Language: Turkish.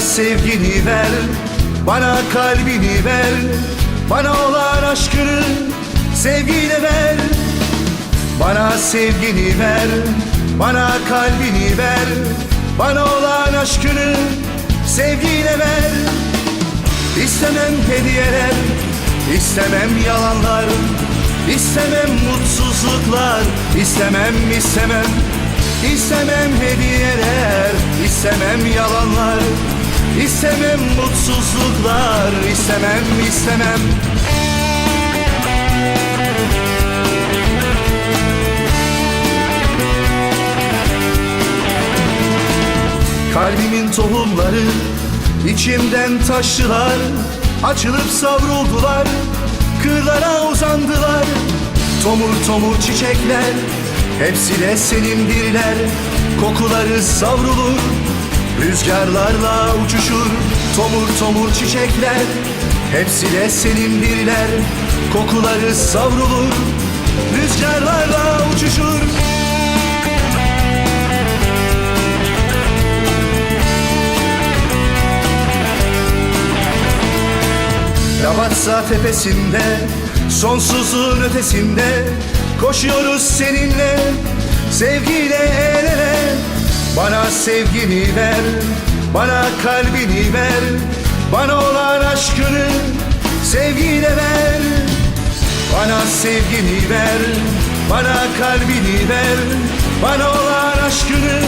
Bana sevgini ver, bana kalbini ver Bana olan aşkını sevgiyle ver. Bana sevgini ver, bana kalbini ver Bana olan aşkını sevgiyle ver. İstemem hediyeler, istemem yalanlar İstemem mutsuzluklar, istemem istemem İstemem hediyeler, İstemem mutsuzluklar, istemem istemem. Kalbimin tohumları içimden taştılar Açılıp savruldular Kırlara uzandılar. Tomur tomur çiçekler Hepsi de senindirler. Kokuları savrulur Rüzgarlarla uçuşur Tomur tomur çiçekler. Hepsi de senindirler Kokuları savrulur. Rüzgarlarla uçuşur. Lavatsa tepesinde Sonsuzluğun ötesinde Koşuyoruz seninle Sevgiyle el ele Bana sevgini ver Bana kalbini ver Bana olan aşkını Sevgiyle ver. Bana sevgini ver Bana kalbini ver Bana olan aşkını